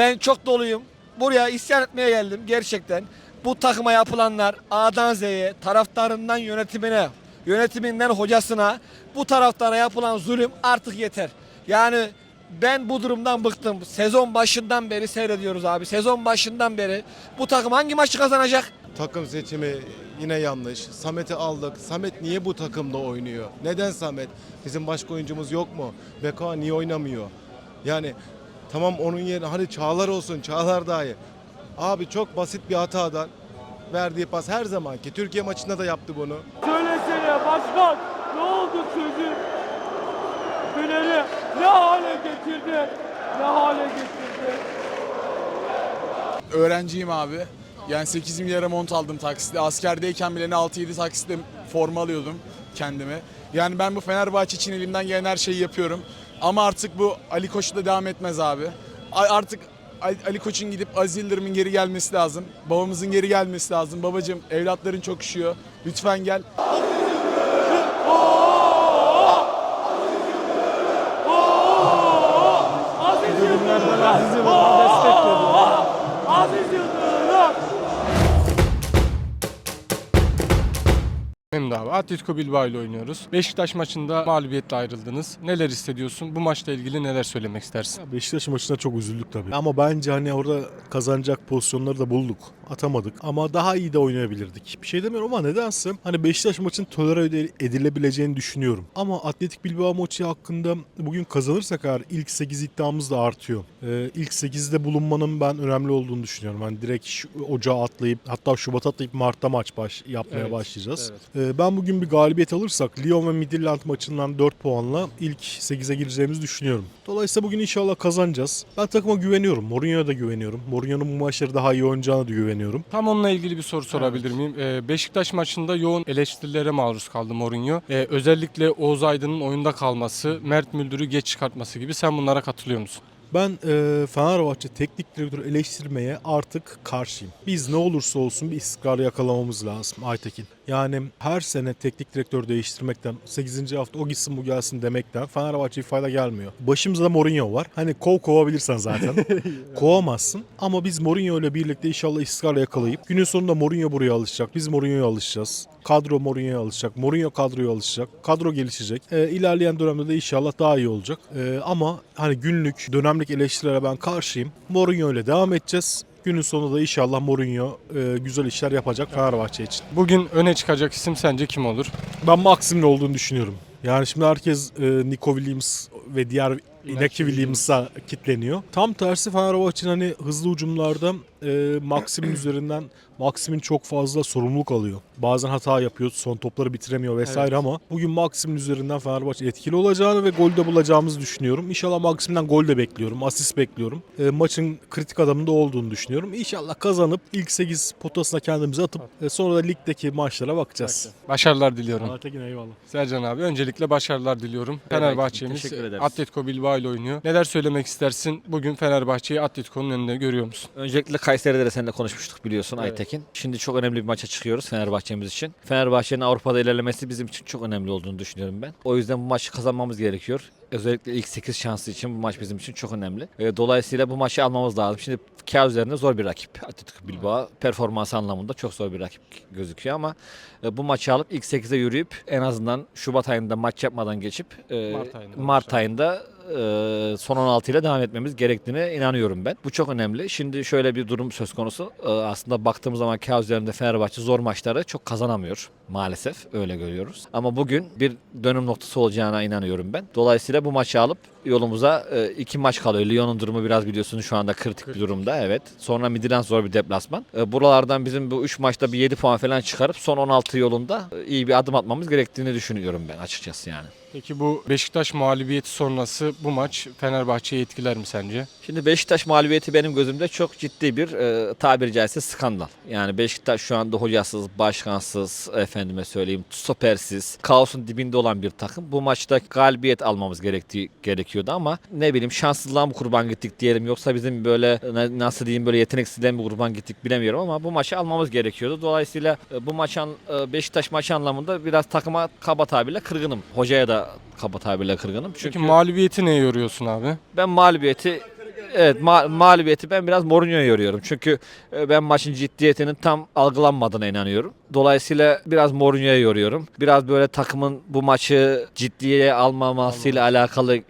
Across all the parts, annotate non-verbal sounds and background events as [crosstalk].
Ben çok doluyum. Buraya isyan etmeye geldim gerçekten. Bu takıma yapılanlar A'dan Z'ye, taraftarından yönetimine, yönetiminden hocasına bu taraftara yapılan zulüm artık yeter. Yani ben bu durumdan bıktım. Sezon başından beri seyrediyoruz abi. Sezon başından beri bu takım hangi maçı kazanacak? Takım seçimi yine yanlış. Samet'i aldık. Samet niye bu takımda oynuyor? Neden Samet? Bizim başka oyuncumuz yok mu? Beka niye oynamıyor? Yani tamam onun yerine hadi Çağlar olsun. Çağlar daha iyi. Abi çok basit bir hatadan verdiği pas her zamanki. Türkiye maçında da yaptı bunu. Söylesene başkan ne oldu sözü? Fener'i ne hale getirdi? Ne hale getirdi? Öğrenciyim abi. Yani 8 milyara mont aldım taksitle. Askerdeyken bile ne 6-7 taksitle forma alıyordum kendime. Yani ben bu Fenerbahçe için elimden gelen her şeyi yapıyorum. Ama artık bu Ali Koç'la devam etmez abi. Artık Ali Koç'un gidip Aziz Yıldırım'ın geri gelmesi lazım. Babamızın geri gelmesi lazım. Babacım evlatların çok üşüyor. Lütfen gel. De abi Atletico Bilbao ile oynuyoruz. Beşiktaş maçında mağlubiyetle ayrıldınız. Neler hissediyorsun? Bu maçla ilgili neler söylemek istersin? Ya Beşiktaş maçına çok üzüldük tabii. Ama bence hani orada kazanacak pozisyonları da bulduk. Atamadık ama daha iyi de oynayabilirdik. Bir şey demiyorum ama nedense hani Beşiktaş maçın tolere edilebileceğini düşünüyorum. Ama Atletik Bilbao maçı hakkında bugün kazanırsak eğer ilk 8 iddiamız da artıyor. Ee, ilk 8'de bulunmanın ben önemli olduğunu düşünüyorum. Hani direkt şu, ocağa atlayıp hatta Şubat atlayıp Mart'ta maç baş, yapmaya Evet, başlayacağız. evet. Ee, ben bugün bir galibiyet alırsak Lyon ve Midtjylland maçından 4 puanla ilk 8'e gireceğimizi düşünüyorum. Dolayısıyla bugün inşallah kazanacağız. Ben takıma güveniyorum. Mourinho'ya da güveniyorum. Mourinho'nun bu maçları daha iyi oynayacağına da güveniyorum. Tam onunla ilgili bir soru sorabilir miyim? Ee, Beşiktaş maçında yoğun eleştirilere maruz kaldı Mourinho. Ee, özellikle Oğuz Aydın'ın oyunda kalması, Mert Müldür'ü geç çıkartması gibi. Sen bunlara katılıyor musun? Ben e, Fenerbahçe teknik direktörü eleştirmeye artık karşıyım. Biz ne olursa olsun bir istikrar yakalamamız lazım Aytekin. Yani her sene teknik direktör değiştirmekten 8. hafta o gitsin bu gelsin demekten Fenerbahçe'ye fayda gelmiyor. Başımızda Mourinho var. Hani kov kovabilirsen zaten. [laughs] [laughs] Kovamazsın. Ama biz Mourinho ile birlikte inşallah istikrar yakalayıp günün sonunda Mourinho buraya alışacak. Biz Mourinho'ya alışacağız. Kadro Mourinho'ya alışacak. Mourinho kadroya alışacak. Kadro gelişecek. E, ilerleyen dönemde de inşallah daha iyi olacak. E, ama hani günlük, dönemlik eleştirilere ben karşıyım. Mourinho ile devam edeceğiz. Günün sonunda da inşallah Mourinho e, güzel işler yapacak Fenerbahçe için. Bugün öne çıkacak isim sence kim olur? Ben Maxim'in olduğunu düşünüyorum. Yani şimdi herkes e, Nico Williams ve diğer Inaki Williams'a kitleniyor. Tam tersi Fenerbahçe'nin hani hızlı ucumlarda e, Maxim'in [clears throat] üzerinden Maxim'in çok fazla sorumluluk alıyor. Bazen hata yapıyor, son topları bitiremiyor vesaire Evet. ama bugün Maxim'in üzerinden Fenerbahçe etkili olacağını ve gol de bulacağımızı düşünüyorum. İnşallah Maxim'den gol de bekliyorum, asist bekliyorum. E, maçın kritik adamında olduğunu düşünüyorum. İnşallah kazanıp ilk 8 potasına kendimizi atıp e, sonra da ligdeki maçlara bakacağız. Başarılar diliyorum. Aytekin eyvallah. Sercan abi öncelikle başarılar diliyorum. Fenerbahçe'miz. Atletico Bilbao ile oynuyor. Neler söylemek istersin? Bugün Fenerbahçe'yi Atletico'nun önünde görüyor musun? Öncelikle Kayseri'de de seninle konuşmuştuk biliyorsun Evet. Aytekin. Şimdi çok önemli bir maça çıkıyoruz Fenerbahçe'miz için. Fenerbahçe'nin Avrupa'da ilerlemesi bizim için çok önemli olduğunu düşünüyorum ben. O yüzden bu maçı kazanmamız gerekiyor. Özellikle ilk 8 şansı için bu maç bizim için çok önemli. E, Dolayısıyla bu maçı almamız lazım. Şimdi kağıt üzerinde zor bir rakip. Atletico Bilbao performans anlamında çok zor bir rakip gözüküyor ama e, bu maçı alıp ilk 8'e yürüyüp en azından Şubat ayında maç yapmadan geçip e, Mart ayında Mart ayında e, son 16 ile devam etmemiz gerektiğine inanıyorum ben. Bu çok önemli. Şimdi şöyle bir durum söz konusu. E, aslında baktığımız zaman kağıt üzerinde Fenerbahçe zor maçları çok kazanamıyor maalesef. Öyle görüyoruz. Ama bugün bir dönüm noktası olacağına inanıyorum ben. Dolayısıyla bu maçı alıp yolumuza e, iki maç kalıyor. Lyon'un durumu biraz biliyorsunuz şu anda kritik bir durumda. Evet. Sonra Midland zor bir deplasman. E, buralardan bizim bu 3 maçta bir 7 puan falan çıkarıp son 16 yolunda e, iyi bir adım atmamız gerektiğini düşünüyorum ben açıkçası yani. Peki bu Beşiktaş mağlubiyeti sonrası bu maç Fenerbahçe'yi etkiler mi sence? Şimdi Beşiktaş mağlubiyeti benim gözümde çok ciddi bir e, tabiri caizse skandal. Yani Beşiktaş şu anda hocasız, başkansız, efendime söyleyeyim stopersiz, kaosun dibinde olan bir takım. Bu maçta galibiyet almamız gerektiği gerekiyordu ama ne bileyim şanssızlığa mı kurban gittik diyelim yoksa bizim böyle nasıl diyeyim böyle yeteneksizliğe mi kurban gittik bilemiyorum ama bu maçı almamız gerekiyordu. Dolayısıyla e, bu maç an- e, Beşiktaş maçı anlamında biraz takıma kaba tabirle kırgınım. Hocaya da kaba tabirle kırgınım. Çünkü Çünkü mağlubiyeti neye yoruyorsun abi? ben mağlubiyeti Evet ma- mağlubiyeti ben biraz Mourinho'ya yoruyorum. Çünkü e, ben maçın ciddiyetinin tam algılanmadığına inanıyorum. Dolayısıyla biraz Mourinho'ya yoruyorum. Biraz böyle takımın bu maçı ciddiye almamasıyla alakalı e,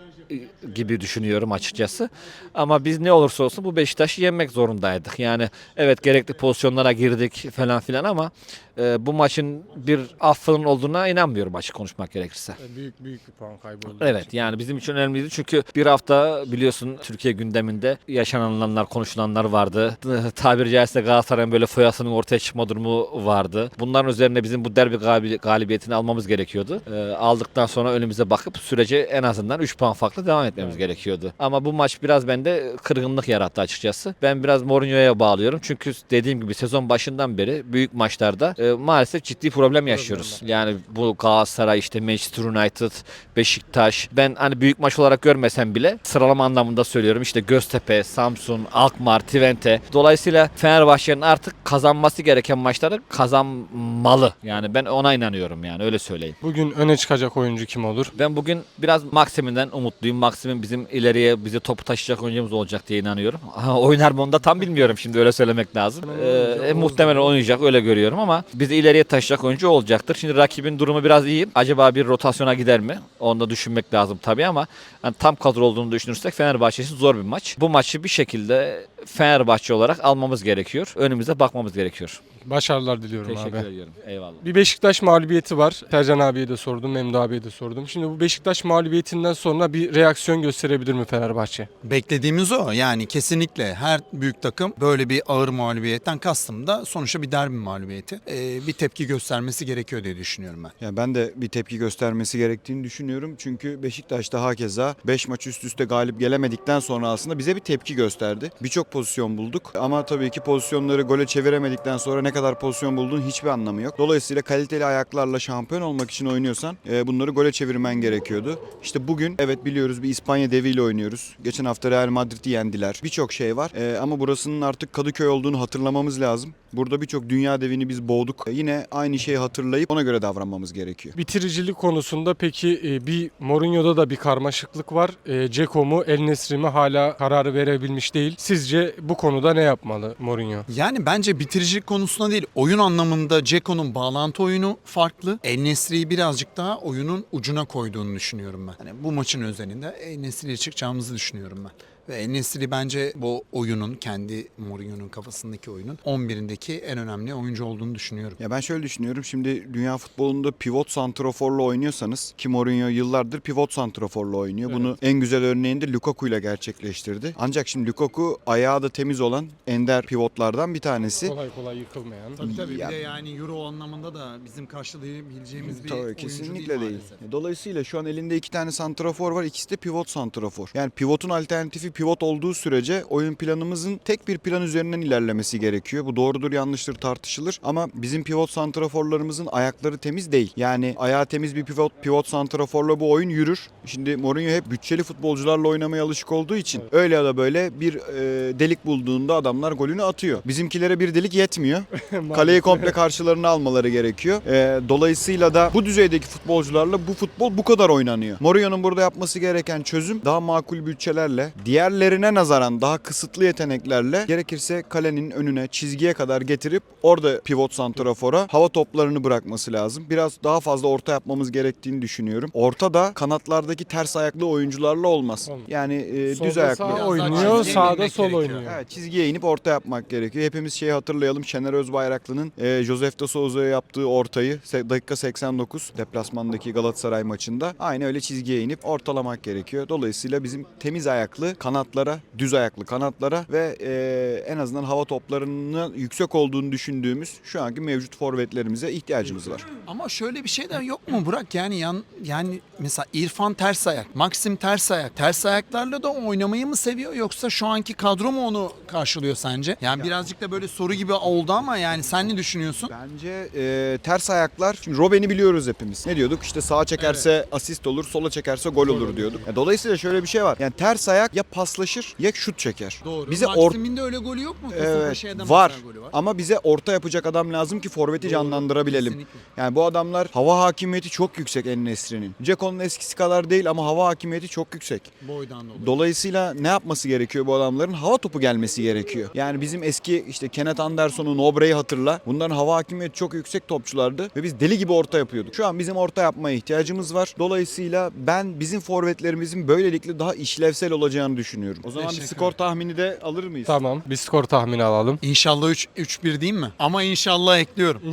gibi düşünüyorum açıkçası. Ama biz ne olursa olsun bu Beşiktaş'ı yenmek zorundaydık. Yani evet gerekli pozisyonlara girdik falan filan ama e, bu maçın bir affının olduğuna inanmıyorum açık konuşmak gerekirse. Büyük büyük bir puan kaybı oldu. Evet yani bizim için önemliydi çünkü bir hafta biliyorsun Türkiye gündeminde yaşananlar, konuşulanlar vardı. [laughs] Tabiri caizse Galatasaray'ın böyle foyasının ortaya çıkma durumu vardı. Bunların üzerine bizim bu derbi galibi- galibiyetini almamız gerekiyordu. Ee, aldıktan sonra önümüze bakıp sürece en azından 3 puan farklı devam etmemiz gerekiyordu. Ama bu maç biraz bende kırgınlık yarattı açıkçası. Ben biraz Mourinho'ya bağlıyorum. Çünkü dediğim gibi sezon başından beri büyük maçlarda e, maalesef ciddi problem yaşıyoruz. Yani bu Galatasaray işte Manchester United, Beşiktaş. Ben hani büyük maç olarak görmesem bile sıralama anlamında söylüyorum. İşte Göztepe, Samsun, Alkmaar, Twente. Dolayısıyla Fenerbahçe'nin artık kazanması gereken maçları kazanmalı. Yani ben ona inanıyorum yani öyle söyleyeyim. Bugün öne çıkacak oyuncu kim olur? Ben bugün biraz Maxim'den umutluyum. Maxim'in bizim ileriye bize topu taşıyacak oyuncumuz olacak diye inanıyorum. [laughs] Ha, Oynar mı onu da tam bilmiyorum şimdi öyle söylemek lazım. Ee, e, muhtemelen oynayacak öyle görüyorum ama bizi ileriye taşıyacak oyuncu olacaktır. Şimdi rakibin durumu biraz iyi. Acaba bir rotasyona gider mi? Onu da düşünmek lazım tabii ama hani tam kadro olduğunu düşünürsek Fenerbahçe için zor bir maç. Bu maçı bir şekilde Fenerbahçe olarak almamız gerekiyor. Önümüze bakmamız gerekiyor. Başarılar diliyorum Teşekkür abi. ediyorum. Eyvallah. Bir Beşiktaş mağlubiyeti var. Sercan abiye de sordum, Memdu abiye de sordum. Şimdi bu Beşiktaş mağlubiyetinden sonra bir reaksiyon gösterebilir mi Fenerbahçe? Beklediğimiz o. Yani kesinlikle her büyük takım böyle bir ağır mağlubiyetten kastım da sonuçta bir derbi mağlubiyeti. Ee, bir tepki göstermesi gerekiyor diye düşünüyorum ben. Ya ben de bir tepki göstermesi gerektiğini düşünüyorum. Çünkü Beşiktaş'ta hakeza 5 maç üst üste galip gelemedikten sonra aslında bize bir tepki gösterdi. Birçok pozisyon bulduk ama tabii ki pozisyonları gole çeviremedikten sonra ne kadar pozisyon bulduğun hiçbir anlamı yok. Dolayısıyla kaliteli ayaklarla şampiyon olmak için oynuyorsan e, bunları gole çevirmen gerekiyordu. İşte bugün evet biliyoruz bir İspanya deviyle oynuyoruz. Geçen hafta Real Madrid'i yendiler. Birçok şey var E, ama burasının artık Kadıköy olduğunu hatırlamamız lazım. Burada birçok dünya devini biz boğduk. E, yine aynı şeyi hatırlayıp ona göre davranmamız gerekiyor. Bitiricilik konusunda peki e, bir Mourinho'da da bir karmaşıklık var. E, Ceko mu, El Nesri mi hala kararı verebilmiş değil. Sizce bu konuda ne yapmalı Mourinho? Yani bence bitiricilik konusunda değil, oyun anlamında Ceko'nun bağlantı oyunu farklı. El Nesri'yi birazcık daha oyunun ucuna koyduğunu düşünüyorum ben. Hani bu maçın özelinde El Nesri'ye çıkacağımızı düşünüyorum ben. Ve El Nesri bence bu oyunun, kendi Mourinho'nun kafasındaki oyunun 11'indeki en önemli oyuncu olduğunu düşünüyorum. Ya ben şöyle düşünüyorum. Şimdi dünya futbolunda pivot santraforla oynuyorsanız ki Mourinho yıllardır pivot santraforla oynuyor. Bunu en güzel örneğini de Lukaku ile gerçekleştirdi. Ancak şimdi Lukaku ayağı da temiz olan ender pivotlardan bir tanesi. Kolay kolay yıkılmayan. Tabii tabii Ya- bir de yani Euro anlamında da bizim karşılayabileceğimiz bir Tabii oyuncu kesinlikle değil, değil. maalesef. Dolayısıyla şu an elinde iki tane santrafor var. İkisi de pivot santrafor. Yani pivotun alternatifi pivot olduğu sürece oyun planımızın tek bir plan üzerinden ilerlemesi gerekiyor. Bu doğrudur yanlıştır tartışılır ama bizim pivot santraforlarımızın ayakları temiz değil. Yani ayağı temiz bir pivot pivot santraforla bu oyun yürür. Şimdi Mourinho hep bütçeli futbolcularla oynamaya alışık olduğu için öyle ya da böyle bir e, delik bulduğunda adamlar golünü atıyor. Bizimkilere bir delik yetmiyor. [laughs] Kaleyi komple karşılarına almaları gerekiyor. Ee, dolayısıyla da bu düzeydeki futbolcularla bu futbol bu kadar oynanıyor. Mourinho'nun burada yapması gereken çözüm daha makul bütçelerle, diğerlerine nazaran daha kısıtlı yeteneklerle gerekirse kalenin önüne, çizgiye kadar getirip orada pivot santrafora hava toplarını bırakması lazım. Biraz daha fazla orta yapmamız gerektiğini düşünüyorum. Orta da kanatlardaki ters ayaklı oyuncularla olmaz. Yani e, Solda düz ayaklı. sağ oynuyor, çizgiye sağda inmek sol gerekiyor. oynuyor. Evet çizgiye inip orta yapmak gerekiyor. Hepimiz şeyi hatırlayalım. Şener Özbayraklı'nın e, Josef de Souza'ya yaptığı ortayı se- dakika 89 deplasmandaki Galatasaray maçında aynı öyle çizgiye inip ortalamak gerekiyor. Dolayısıyla bizim temiz ayaklı kanatlara, düz ayaklı kanatlara ve e, en azından hava toplarının yüksek olduğunu düşündüğümüz şu anki mevcut forvetlerimize ihtiyacımız var. Ama şöyle bir şey de yok mu Burak? Yani yan, yani mesela İrfan ters ayak, Maxim ters ayak. Ters ayaklarla da oynamayı mı seviyor yoksa şu anki kadro mu onu karşılıyor sence? Yani birazcık da böyle soru gibi oldu ama yani sen ne düşünüyorsun? Bence e, ters ayaklar, şimdi Robben'i biliyoruz hepimiz. Ne diyorduk? İşte sağa çekerse asist olur, sola çekerse gol olur diyorduk. Ya dolayısıyla şöyle bir şey var. Yani ters ayak ya paslaşır ya şut çeker. Doğru. Bize or Maxim'in de öyle golü yok mu? Evet, Kasımpaşa'da var. mesela golü var. ama bize orta yapacak adam lazım ki forveti Doğru, canlandırabilelim. kesinlikle. Yani bu adamlar hava hakimiyeti çok yüksek En Nesri'nin. Ceko'nun eskisi kadar değil ama hava hakimiyeti çok yüksek. Boydan dolayı. Dolayısıyla ne yapması gerekiyor bu adamların? Hava topu gelmesi gerekiyor. Yani bizim eski işte Kenneth Anderson'u, Nobre'yi hatırla. Bunların hava hakimiyeti çok yüksek topçulardı ve biz deli gibi orta yapıyorduk. Şu an bizim orta yapmaya ihtiyacımız var. Dolayısıyla ben bizim forvetlerimizin böylelikle daha işlevsel olacağını düşünüyorum. O zaman bir Teşekkür skor tahmini de alır mıyız? Tamam. Bir skor tahmini alalım. İnşallah 3 3-1 değil mi? Ama inşallah ekliyorum. [laughs]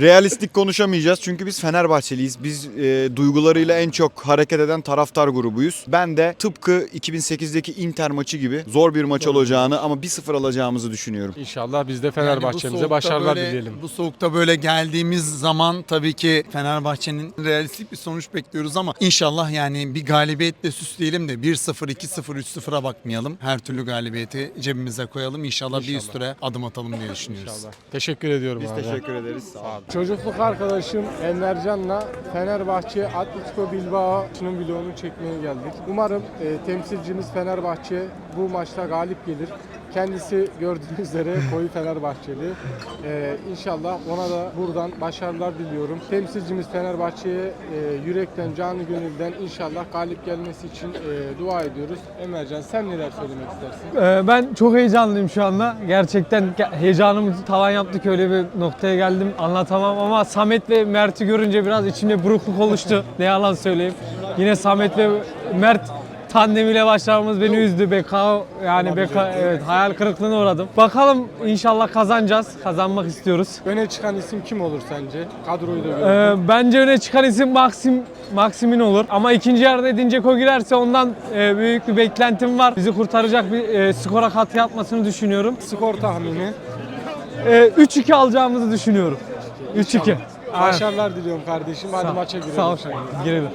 Realistik konuşamayacağız çünkü biz Fenerbahçeliyiz. Biz e, duygularıyla en çok hareket eden taraftar grubuyuz. Ben de tıpkı 2008'deki Inter maçı gibi zor bir maç olacağını ama 1-0 alacağımızı düşünüyorum. İnşallah biz de Fenerbahçe'mize soğukta başarılar böyle- dileyelim. Bu soğukta böyle geldiğimiz zaman tabii ki Fenerbahçe'nin realistik bir sonuç bekliyoruz ama inşallah yani bir galibiyetle süsleyelim de 1-0, 2-0, 3-0'a bakmayalım. Her türlü galibiyeti cebimize koyalım. İnşallah, bir İnşallah. üst ture adım atalım diye düşünüyoruz. İnşallah. Teşekkür ediyorum Biz abi. teşekkür ederiz. Sağ olun. Çocukluk arkadaşım Envercan'la Fenerbahçe Atletico Bilbao'nun vlogunu çekmeye geldik. Umarım e, temsilcimiz Fenerbahçe bu maçta galip gelir. Kendisi gördüğünüz üzere koyu Fenerbahçeli. E, inşallah ona da buradan başarılar diliyorum. Temsilcimiz Fenerbahçe'ye e, yürekten, canı gönülden inşallah galip gelmesi için e, dua ediyoruz. Emercan sen neler söylemek istersin? Ee, Ben çok heyecanlıyım şu anda. Gerçekten ge- heyecanımızı tavan yaptık öyle bir noktaya geldim anlatamam ama Samet ve Mert'i görünce biraz içimde burukluk oluştu. ne yalan söyleyeyim. Yine Samet ve Mert tandemiyle başlamamız beni üzdü. BK yani BK evet hayal kırıklığına uğradım. Bakalım inşallah kazanacağız. Kazanmak istiyoruz. Öne çıkan isim kim olur sence? Kadroyu da gördük. Ee, bence öne çıkan isim Maxim Maxim'in olur. Ama ikinci yarıda Edin Dzeko girerse ondan e, büyük bir beklentim var. Bizi kurtaracak bir e, skora katkı yapmasını düşünüyorum. Skor tahmini. E, 3-2 alacağımızı düşünüyorum. 3-2. Aynen. Başarılar diliyorum kardeşim. Hadi Sağ- maça girelim. Sağ ol. Girelim.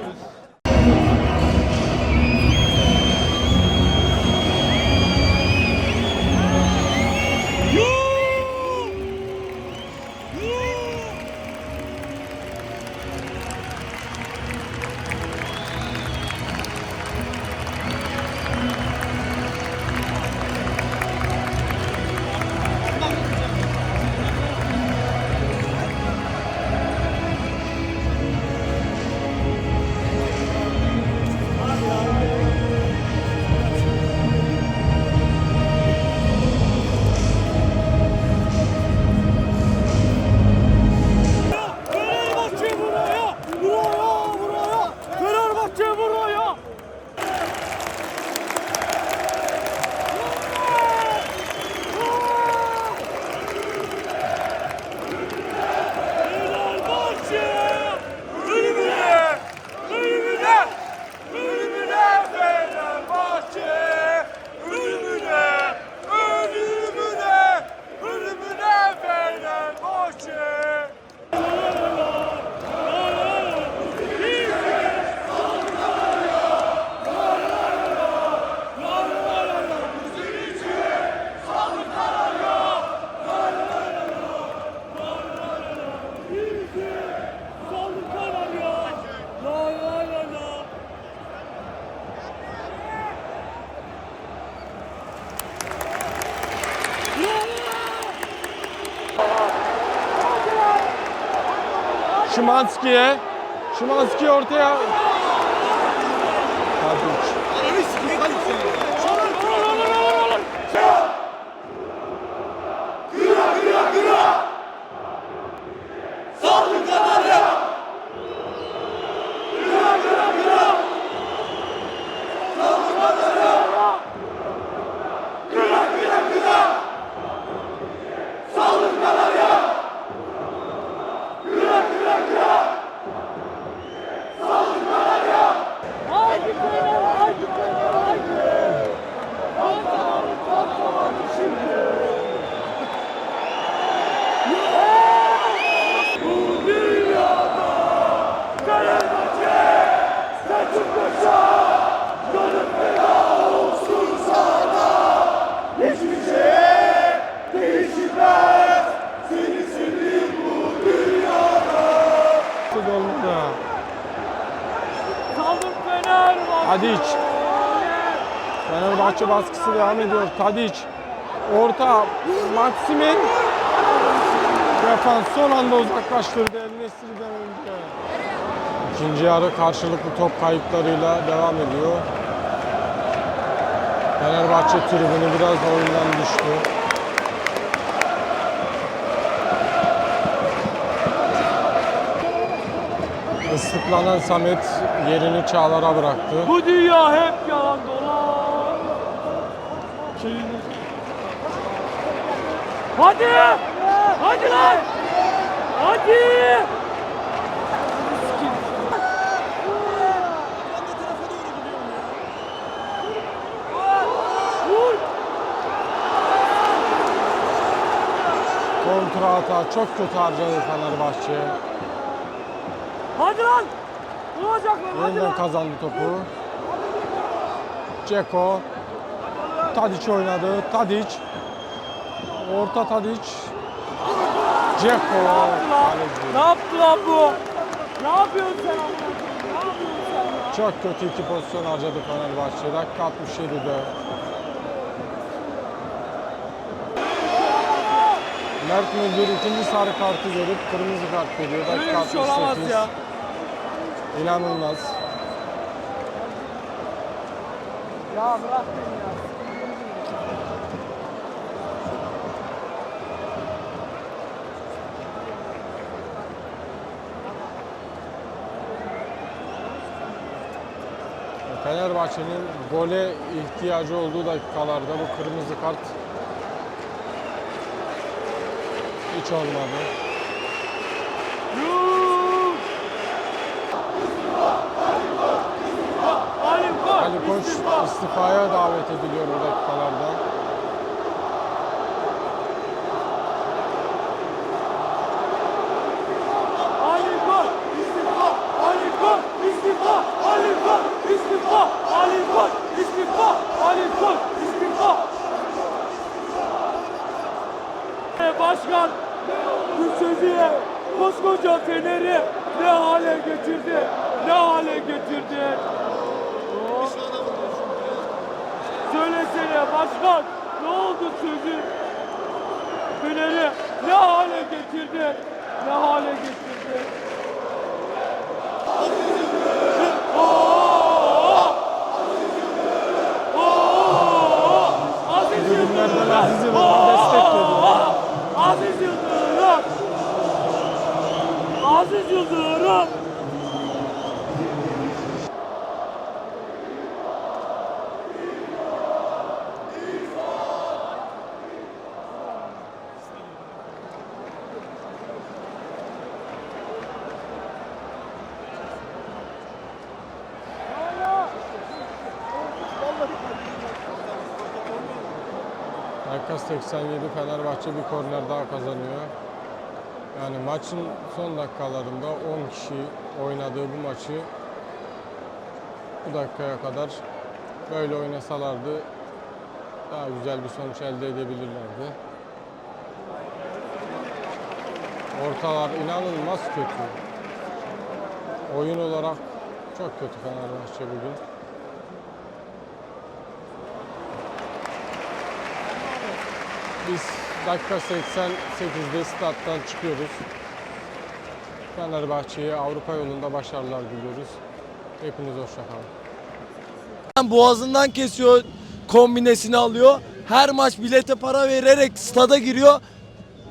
Şimanski'ye. Şimanski ortaya. Baskısı devam ediyor. Tadic. Orta. Maksimin. Defans son anda uzaklaştırdı El önce. İkinci yarı karşılıklı top kayıplarıyla devam ediyor. Fenerbahçe tribünü biraz oyundan düştü. Islıklanan Samet yerini Çağlar'a bıraktı. Bu dünya hep yalan dolan. Hadi! Hadi lan! Hadi! Kontra hata çok kötü harcadı Fenerbahçe. Hadi lan! Olacak lan hadi Yeniden lan! kazandı topu. Ceko. Tadic oynadı. Tadic. Orta Tadic. Ceko. Ne yaptı lan bu? Ne yapıyorsun sen amına koyayım? Ne yapıyorsun sen ya? Çok kötü iki pozisyon harcadı Fenerbahçe. Dakika 67'de. Mert Müldür ikinci sarı kartı görüp kırmızı kart veriyor. Dakika Böyle bir şey olamaz 68. ya. İnanılmaz. Ya bırak beni ya. Fenerbahçe'nin gole ihtiyacı olduğu dakikalarda bu kırmızı kart hiç olmadı. Ali Koç! İstifaya davet ediliyor bu dakikalarda. Ali Koç! İstifa! Ali Koç! İstifa! Ali Koç! İstifa! Ali Koç! İstifa! Ali Koç! İstifa! Başkan bu sözüye koskoca Fener'i ne hale getirdi? Ne hale getirdi? Söylesene başkan ne oldu sözü? Fener'i ne hale getirdi? Ne hale getirdi? Aziz Tribünlerden Aziz Yıldırım! Yıldırım'a destek geliyor. Aziz Yıldırım! Aziz Yıldırım! Dakika 87 Fenerbahçe bir korner daha kazanıyor. Yani maçın son dakikalarında 10 kişi oynadığı bu maçı bu dakikaya kadar böyle oynasalardı daha güzel bir sonuç elde edebilirlerdi. Ortalar inanılmaz kötü. Oyun olarak çok kötü Fenerbahçe bugün. Biz dakika 88'de stat'tan çıkıyoruz. Fenerbahçe'ye Avrupa yolunda başarılar diliyoruz. Hepiniz hoşçakalın. Boğazından kesiyor, kombinesini alıyor. Her maç bilete para vererek stada giriyor.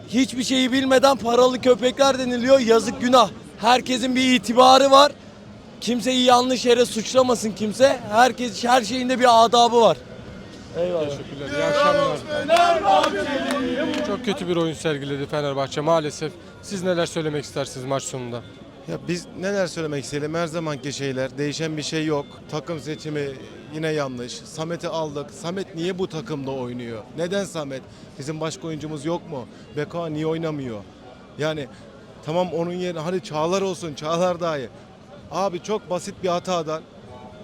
Hiçbir şeyi bilmeden paralı köpekler deniliyor. Yazık günah. Herkesin bir itibarı var. Kimseyi yanlış yere suçlamasın kimse. Herkes her şeyinde bir adabı var. Eyvallah. Teşekkürler. İyi akşamlar. Çok kötü bir oyun sergiledi Fenerbahçe maalesef. Siz neler söylemek istersiniz maç sonunda? Ya biz neler söylemek isteyelim her zamanki şeyler değişen bir şey yok. Takım seçimi yine yanlış. Samet'i aldık. Samet niye bu takımda oynuyor? Neden Samet? Bizim başka oyuncumuz yok mu? Beka niye oynamıyor? Yani tamam onun yerine hadi Çağlar olsun Çağlar daha iyi. Abi çok basit bir hatadan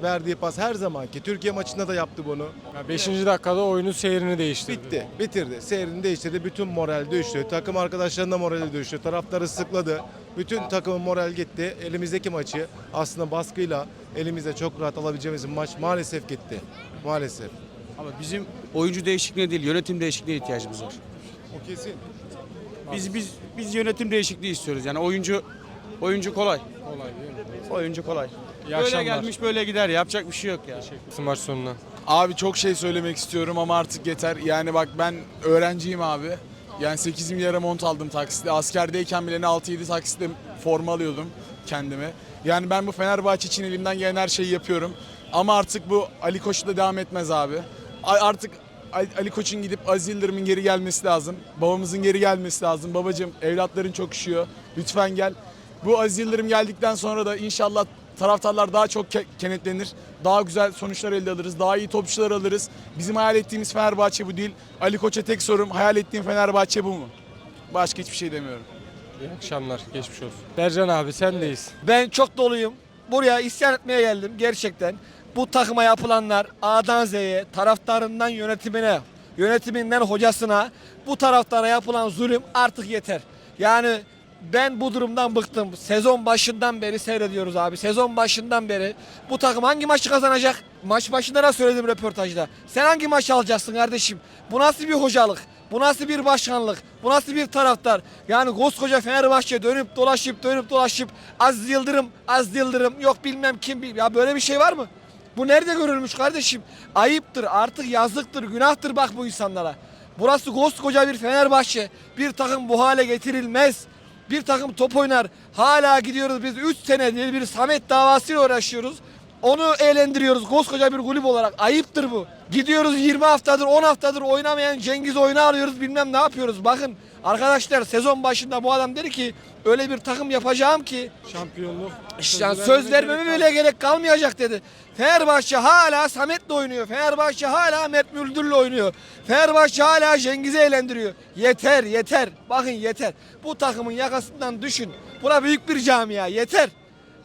verdiği pas her zamanki. Türkiye maçında da yaptı bunu. 5. dakikada oyunun seyrini değiştirdi. Bitti, bitirdi. Seyrini değiştirdi. Bütün moral düştü. Takım arkadaşlarının da morali düştü. Taraftarı sıkladı. Bütün takımın moral gitti. Elimizdeki maçı aslında baskıyla elimizde çok rahat alabileceğimiz maç maalesef gitti. Maalesef. Ama bizim oyuncu değişikliğine değil, yönetim değişikliğine ihtiyacımız var. O kesin. Biz biz biz yönetim değişikliği istiyoruz. Yani oyuncu oyuncu kolay. Kolay değil mi? Oyuncu kolay. İyi böyle akşamlar. gelmiş böyle gider. Yapacak bir şey yok ya. Maç sonuna. Abi çok şey söylemek istiyorum ama artık yeter. Yani bak ben öğrenciyim abi. Yani 8 milyara mont aldım taksitle. Askerdeyken bile ne 6-7 taksitle forma alıyordum kendime. Yani ben bu Fenerbahçe için elimden gelen her şeyi yapıyorum. Ama artık bu Ali Koç'la devam etmez abi. A- Artık Ali Ali Koç'un gidip Aziz Yıldırım'ın geri gelmesi lazım. Babamızın geri gelmesi lazım. Babacım evlatların çok üşüyor. Lütfen gel. Bu Aziz Yıldırım geldikten sonra da inşallah taraftarlar daha çok ke- kenetlenir. Daha güzel sonuçlar elde alırız. Daha iyi topçular alırız. Bizim hayal ettiğimiz Fenerbahçe bu değil. Ali Koç'a tek sorum hayal ettiğim Fenerbahçe bu mu? Başka hiçbir şey demiyorum. İyi akşamlar. Geçmiş olsun. Bercan abi sendeyiz. Ben çok doluyum. Buraya isyan etmeye geldim gerçekten. Bu takıma yapılanlar A'dan Z'ye, taraftarından yönetimine, yönetiminden hocasına bu taraftara yapılan zulüm artık yeter. Yani ben bu durumdan bıktım. Sezon başından beri seyrediyoruz abi. Sezon başından beri bu takım hangi maçı kazanacak? Maç başında da söyledim röportajda. Sen hangi maçı alacaksın kardeşim? Bu nasıl bir hocalık? Bu nasıl bir başkanlık? Bu nasıl bir taraftar? Yani koskoca Fenerbahçe dönüp dolaşıp dönüp dolaşıp Aziz Yıldırım, Aziz Yıldırım yok bilmem kim. Ya böyle bir şey var mı? Bu nerede görülmüş kardeşim? Ayıptır, artık yazıktır, günahtır bak bu insanlara. Burası koskoca bir Fenerbahçe. Bir takım bu hale getirilmez. Bir takım top oynar. Hala gidiyoruz biz 3 senedir bir Samet davasıyla uğraşıyoruz. Onu eğlendiriyoruz koskoca bir kulüp olarak. Ayıptır bu. Gidiyoruz 20 haftadır 10 haftadır oynamayan Cengiz oyunu alıyoruz bilmem ne yapıyoruz. Bakın arkadaşlar sezon başında bu adam dedi ki öyle bir takım yapacağım ki Şampiyonluk. yani söz vermeme bile gerek kalmayacak dedi. Fenerbahçe hala Samet'le oynuyor. Fenerbahçe hala Mert Müldür'le oynuyor. Fenerbahçe hala Cengiz'i eğlendiriyor. Yeter yeter. Bakın yeter. Bu takımın yakasından düşün. Buna büyük bir camia yeter.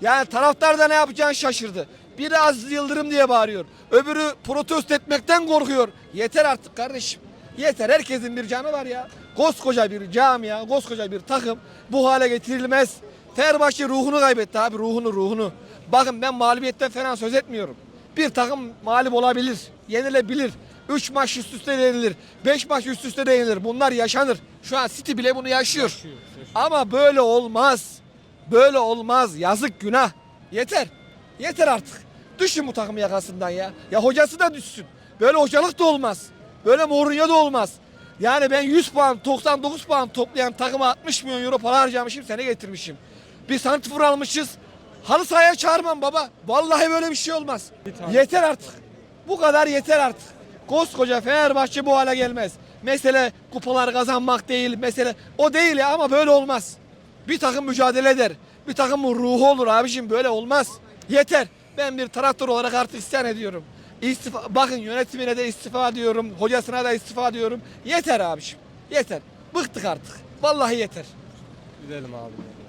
Yani taraftar da ne yapacağını şaşırdı. Biri Aziz Yıldırım diye bağırıyor. Öbürü protesto etmekten korkuyor. Yeter artık kardeşim. Yeter herkesin bir canı var ya. Koskoca bir camia, koskoca bir takım bu hale getirilmez. Fenerbahçe ruhunu kaybetti abi ruhunu ruhunu. Bakın ben mağlubiyetten falan söz etmiyorum. Bir takım mağlup olabilir, yenilebilir. 3 maç üst üste de yenilir. 5 maç üst üste de yenilir. Bunlar yaşanır. Şu an City bile bunu yaşıyor. Ama böyle olmaz. Böyle olmaz. Yazık günah. Yeter. Yeter artık. Düşün bu takım yakasından ya. Ya hocası da düşsün. Böyle hocalık da olmaz. Böyle Mourinho da olmaz. Yani ben 100 puan, 99 puan toplayan takıma 60 milyon euro para harcamışım, sene getirmişim. Bir santifor almışız. Halı sahaya çağırmam baba. Vallahi böyle bir şey olmaz. Yeter artık. Bu kadar yeter artık. Koskoca Fenerbahçe bu hale gelmez. Mesele kupalar kazanmak değil, mesele o değil ya ama böyle olmaz. Bir takım mücadele eder. Bir takımın ruhu olur abiciğim böyle olmaz. Yeter. Ben bir taraftar olarak artık isyan ediyorum. İstifa, bakın yönetimine de istifa diyorum. Hocasına da istifa diyorum. Yeter abiciğim. Yeter. Bıktık artık. Vallahi yeter. Gidelim abi.